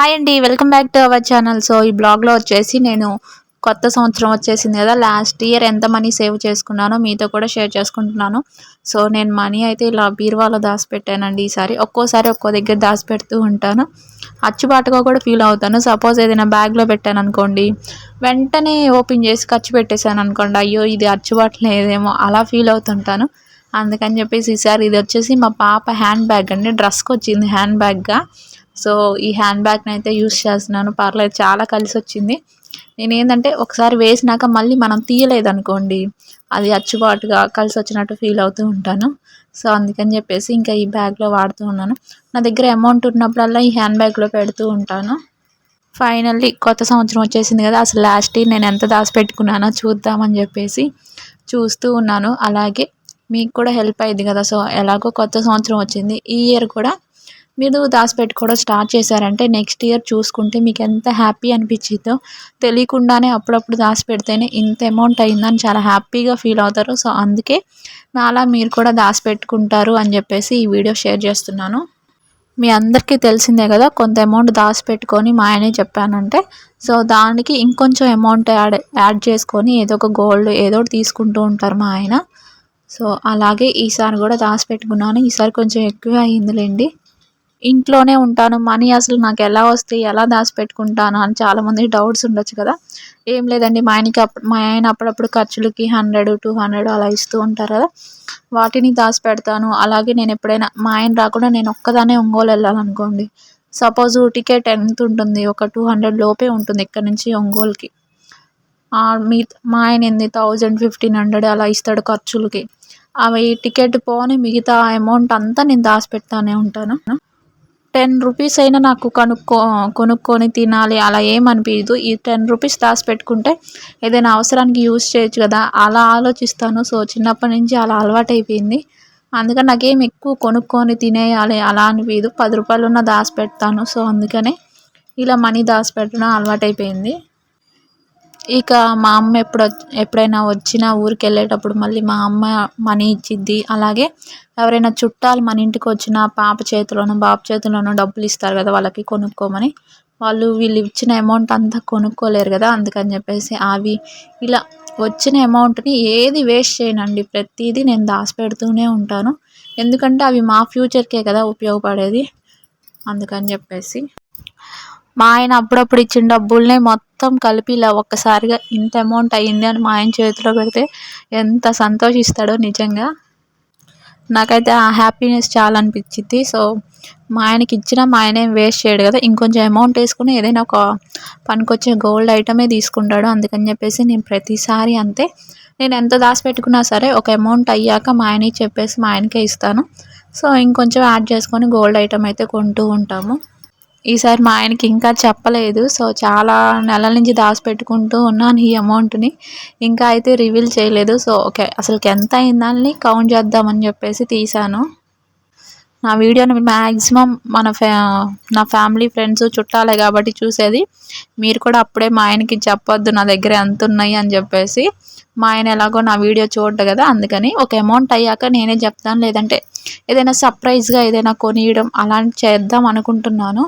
Hi అండి welcome back to our channel so ఈ బ్లాగ్లో వచ్చేసి నేను కొత్త సంవత్సరం వచ్చేసింది కదా లాస్ట్ ఇయర్ ఎంత మనీ సేవ్ చేసుకున్నానో మీతో కూడా షేర్ చేసుకుంటున్నాను. సో నేను మనీ అయితే ఇలా బీరువాలో దాచిపెట్టానండి ఈసారి. ఒక్కోసారి ఒక్కో దగ్గర దాచిపెడుతూ ఉంటాను. అచ్చుబాటుగా కూడా ఫీల్ అవుతాను. సపోజ్ ఏదైనా బ్యాగ్లో పెట్టాను అనుకోండి వెంటనే ఓపెన్ చేసి ఖర్చు పెట్టేశాను అనుకోండి అయ్యో ఇది అచ్చుబాటు లేదేమో అలా ఫీల్ అవుతుంటాను. అందుకని చెప్పేసి ఈసారి ఇది వచ్చేసి మా పాప హ్యాండ్ బ్యాగ్ అండి డ్రెస్కి వచ్చింది హ్యాండ్ బ్యాగ్గా సో ఈ హ్యాండ్ బ్యాగ్ని అయితే యూస్ చేస్తున్నాను. పర్లేదు చాలా కలిసి వచ్చింది నేను ఏంటంటే ఒకసారి వేసినాక మళ్ళీ మనం తీయలేదు అనుకోండి అది అచ్చుబాటుగా కలిసి వచ్చినట్టు ఫీల్ అవుతూ ఉంటాను. సో అందుకని చెప్పేసి ఇంకా ఈ బ్యాగ్లో వాడుతూ ఉన్నాను. నా దగ్గర అమౌంట్ ఉన్నప్పుడల్లా ఈ హ్యాండ్ బ్యాగ్లో పెడుతూ ఉంటాను. ఫైనల్లీ కొత్త సంవత్సరం వచ్చేసింది కదా అసలు లాస్ట్ ఇయర్ నేను ఎంత దాచిపెట్టుకున్నానో చూద్దామని చెప్పేసి చూస్తూ ఉన్నాను. అలాగే మీకు కూడా హెల్ప్ అయింది కదా సో ఎలాగో కొత్త సంవత్సరం వచ్చింది. ఈ ఇయర్ కూడా మీరు దాచిపెట్టుకోవడం స్టార్ట్ చేశారంటే నెక్స్ట్ ఇయర్ చూసుకుంటే మీకు ఎంత హ్యాపీ అనిపించిందో తెలియకుండానే అప్పుడప్పుడు దాచిపెడితేనే ఇంత అమౌంట్ అయిందని చాలా హ్యాపీగా ఫీల్ అవుతారు. సో అందుకే నాలా మీరు కూడా దాచిపెట్టుకుంటారు అని చెప్పేసి ఈ వీడియో షేర్ చేస్తున్నాను. మీ అందరికీ తెలిసిందే కదా కొంత అమౌంట్ దాచిపెట్టుకొని మా ఆయనే చెప్పానంటే సో దానికి ఇంకొంచెం అమౌంట్ యాడ్ యాడ్ చేసుకొని ఏదో ఒక గోల్డ్ ఏదో ఒకటి తీసుకుంటూ ఉంటారు మా ఆయన. సో అలాగే ఈసారి కూడా దాచిపెట్టుకున్నాను ఈసారి కొంచెం ఎక్కువ అయ్యిందిలేండి ఇంట్లోనే ఉంటాను మనీ అసలు నాకు ఎలా వస్తాయి ఎలా దాచిపెట్టుకుంటాను అని చాలామంది డౌట్స్ ఉండొచ్చు కదా. ఏం లేదండి మా ఆయనకి అప్పుడు మా ఆయన అప్పుడప్పుడు ఖర్చులకి హండ్రెడ్ టూ హండ్రెడ్ అలా ఇస్తూ ఉంటారు కదా. వాటిని దాచిపెడతాను. అలాగే నేను ఎప్పుడైనా మా ఆయన రాకుండా నేను ఒక్కదానే ఒంగోలు వెళ్ళాలనుకోండి. సపోజ్ టికెట్ ఎంత ఉంటుంది? ఒక టూ హండ్రెడ్ లోపే ఉంటుంది ఇక్కడ నుంచి ఒంగోలుకి. మీ మా ఆయన ఎన్ని? థౌజండ్ ఫిఫ్టీన్ హండ్రెడ్ అలా ఇస్తాడు ఖర్చులకి. అవి టికెట్ పోని మిగతా అమౌంట్ అంతా నేను దాచిపెడతానే ఉంటాను. టెన్ రూపీస్ అయినా నాకు కనుక్కో కొనుక్కొని తినాలి అలా ఏమనిపించదు ఈ టెన్ రూపీస్ దాచి పెట్టుకుంటే ఏదైనా అవసరానికి యూస్ చేయొచ్చు కదా. అలా ఆలోచిస్తాను. సో చిన్నప్పటి నుంచి అలా అలవాటు అయిపోయింది అందుకని నాకేం ఎక్కువ కొనుక్కొని తినేయాలి అలా అనిపించదు పది రూపాయలు ఉన్న దాచిపెడతాను సో అందుకనే ఇలా మనీ దాచి పెట్టడం అలవాటైపోయింది. ఇక మా అమ్మ ఎప్పుడు ఎప్పుడైనా వచ్చినా ఊరికి వెళ్ళేటప్పుడు మళ్ళీ మా అమ్మ మనీ ఇచ్చిద్ది. అలాగే ఎవరైనా చుట్టాలు మన ఇంటికి వచ్చిన పాప చేతిలోనో బాబు చేతిలోనో డబ్బులు ఇస్తారు కదా వాళ్ళకి కొనుక్కోమని. వాళ్ళు వీళ్ళు ఇచ్చిన అమౌంట్ అంతా కొనుక్కోలేరు కదా అందుకని చెప్పేసి అవి ఇలా వచ్చిన అమౌంట్ని ఏది వేస్ట్ చేయనండి. ప్రతిదీ నేను దాచిపెడుతూనే ఉంటాను. ఎందుకంటే అవి మా ఫ్యూచర్కే కదా ఉపయోగపడేది. అందుకని చెప్పేసి మా ఆయన అప్పుడప్పుడు ఇచ్చిన డబ్బుల్నే మొత్తం కలిపి ఇలా ఒక్కసారిగా ఇంత అమౌంట్ అయ్యింది అని మా ఆయన చేతిలో పెడితే ఎంత సంతోషిస్తాడో నిజంగా. నాకైతే ఆ హ్యాపీనెస్ చాలా అనిపించింది సో మా ఆయనకి ఇచ్చిన మా ఆయన ఏం వేస్ట్ చేయడు కదా. ఇంకొంచెం అమౌంట్ వేసుకుని ఏదైనా ఒక పనికొచ్చే గోల్డ్ ఐటమే తీసుకుంటాడు. అందుకని చెప్పేసి నేను ప్రతిసారి అంతే. నేను ఎంత దాచిపెట్టుకున్నా సరే ఒక అమౌంట్ అయ్యాక మా ఆయనకి చెప్పేసి మా ఆయనకే ఇస్తాను. సో ఇంకొంచెం యాడ్ చేసుకొని గోల్డ్ ఐటమ్ అయితే కొంటూ ఉంటాము. ఈసారి మా ఆయనకి ఇంకా చెప్పలేదు. సో చాలా నెలల నుంచి దాచిపెట్టుకుంటూ ఉన్నాను ఈ అమౌంట్ని. ఇంకా అయితే రివీల్ చేయలేదు. సో ఓకే అసలుకి ఎంత అయిందని కౌంట్ చేద్దామని చెప్పేసి తీశాను. నా వీడియోని మ్యాక్సిమం మన ఫ్యా నా ఫ్యామిలీ ఫ్రెండ్స్ చుట్టాలే కాబట్టి చూసేది. మీరు కూడా అప్పుడే మా ఆయనకి చెప్పొద్దు నా దగ్గర ఎంత ఉన్నాయి అని చెప్పేసి. మా ఆయన ఎలాగో నా వీడియో చూడదు కదా అందుకని ఒక అమౌంట్ అయ్యాక నేనే చెప్తాను. లేదంటే ఏదైనా సర్ప్రైజ్గా ఏదైనా కొనియడం అలాంటి చేద్దాం అనుకుంటున్నాను.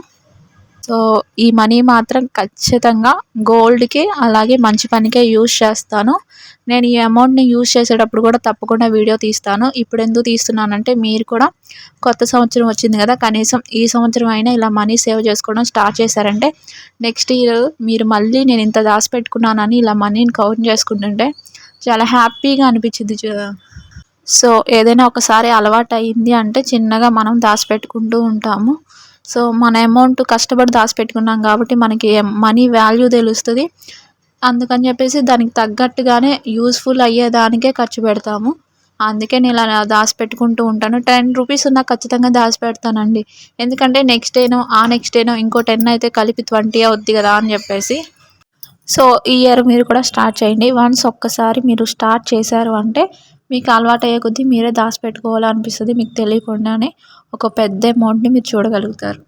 సో ఈ మనీ మాత్రం ఖచ్చితంగా గోల్డ్కి అలాగే మంచి పనికే యూజ్ చేస్తాను. నేను ఈ అమౌంట్ని యూజ్ చేసేటప్పుడు కూడా తప్పకుండా వీడియో తీస్తాను. ఇప్పుడు ఎందుకు తీస్తున్నానంటే మీరు కూడా కొత్త సంవత్సరం వచ్చింది కదా కనీసం ఈ సంవత్సరం అయినా ఇలా మనీ సేవ్ చేసుకోవడం స్టార్ట్ చేశారంటే నెక్స్ట్ ఇయర్ మీరు మళ్ళీ నేను ఇంత దాచిపెట్టుకున్నానని ఇలా మనీని కౌంట్ చేసుకుంటుంటే చాలా హ్యాపీగా అనిపించింది సో ఏదైనా ఒకసారి అలవాటు అయింది అంటే చిన్నగా మనం దాచిపెట్టుకుంటూ ఉంటాము. సో మన అమౌంట్ కష్టపడి దాచిపెట్టుకున్నాం కాబట్టి మనకి మనీ వాల్యూ తెలుస్తుంది. అందుకని చెప్పేసి దానికి తగ్గట్టుగానే యూస్ఫుల్ అయ్యేదానికే ఖర్చు పెడతాము. అందుకే నేను ఇలా దాచిపెట్టుకుంటూ ఉంటాను. టెన్ రూపీస్ ఉన్నా ఖచ్చితంగా దాచిపెడతానండి. ఎందుకంటే నెక్స్ట్ డేనో ఆ నెక్స్ట్ డేనో ఇంకో టెన్ అయితే కలిపి ట్వంటీ అవుద్ది కదా అని చెప్పేసి. సో ఈ ఇయర్ మీరు కూడా స్టార్ట్ చేయండి. వన్స్ ఒక్కసారి మీరు స్టార్ట్ చేశారు అంటే మీకు అలవాటు అయ్యే కొద్దీ మీరే దాచిపెట్టుకోవాలనిపిస్తుంది మీకు తెలియకుండానే ఒక పెద్ద అమౌంట్ని మీరు చూడగలుగుతారు.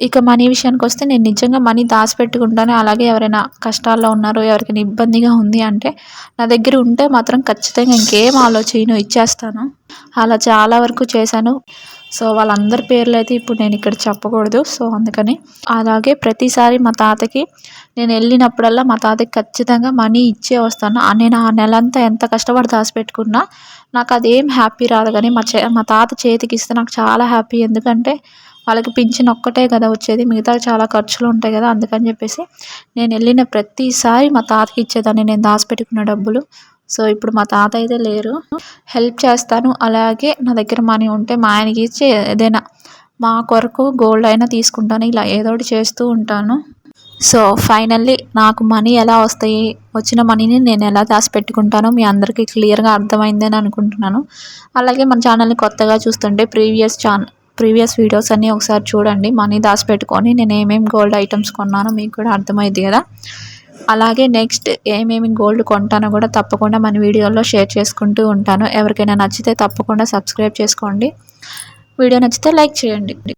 ఇక మనీ విషయానికి వస్తే నేను నిజంగా మనీ దాచిపెట్టుకుంటాను అలాగే ఎవరైనా కష్టాల్లో ఉన్నారో ఎవరికైనా ఇబ్బందిగా ఉంది అంటే నా దగ్గర ఉంటే మాత్రం ఖచ్చితంగా ఇంకేం ఆలోచన ఇచ్చేస్తాను. అలా చాలా వరకు చేశాను. సో వాళ్ళందరి పేర్లు అయితే ఇప్పుడు నేను ఇక్కడ చెప్పకూడదు. సో అందుకని అలాగే ప్రతిసారి మా తాతకి నేను వెళ్ళినప్పుడల్లా మా తాతకి ఖచ్చితంగా మనీ ఇచ్చే వస్తాను. నేను ఆ నెలంతా ఎంత కష్టపడి దాచిపెట్టుకున్నా నాకు అదేం హ్యాపీ రాదు. కానీ మా చే మా తాత చేతికి ఇస్తే నాకు చాలా హ్యాపీ. ఎందుకంటే వాళ్ళకి పింఛన్ ఒక్కటే కదా వచ్చేది. మిగతా చాలా ఖర్చులు ఉంటాయి కదా. అందుకని చెప్పేసి నేను వెళ్ళిన ప్రతిసారి మా తాతకి ఇచ్చేదాన్ని. నేను దాచిపెట్టుకున్న డబ్బులు. సో ఇప్పుడు మా తాత అయితే లేరు. హెల్ప్ చేస్తాను. అలాగే నా దగ్గర మనీ ఉంటే మా ఆయనకి ఇచ్చి ఏదైనా మా కొరకు గోల్డ్ అయినా తీసుకుంటాను. ఇలా ఏదో ఒకటి చేస్తూ ఉంటాను. సో ఫైనల్లీ నాకు మనీ ఎలా వస్తాయి? వచ్చిన మనీని నేను ఎలా దాచిపెట్టుకుంటానో మీ అందరికీ క్లియర్గా అర్థమైందని అనుకుంటున్నాను. అలాగే మన ఛానల్ని కొత్తగా చూస్తుంటే ప్రీవియస్ ఛానల్ ప్రీవియస్ వీడియోస్ అన్నీ ఒకసారి చూడండి. మనీ దాచిపెట్టుకొని నేను ఏమేమి గోల్డ్ ఐటమ్స్ కొన్నానో మీకు కూడా అర్థమైంది కదా. అలాగే నెక్స్ట్ ఏమేమి గోల్డ్ కొంటానో కూడా తప్పకుండా మన వీడియోలో షేర్ చేసుకుంటూ ఉంటాను. ఎవరికైనా నచ్చితే తప్పకుండా సబ్స్క్రైబ్ చేసుకోండి. వీడియో నచ్చితే లైక్ చేయండి.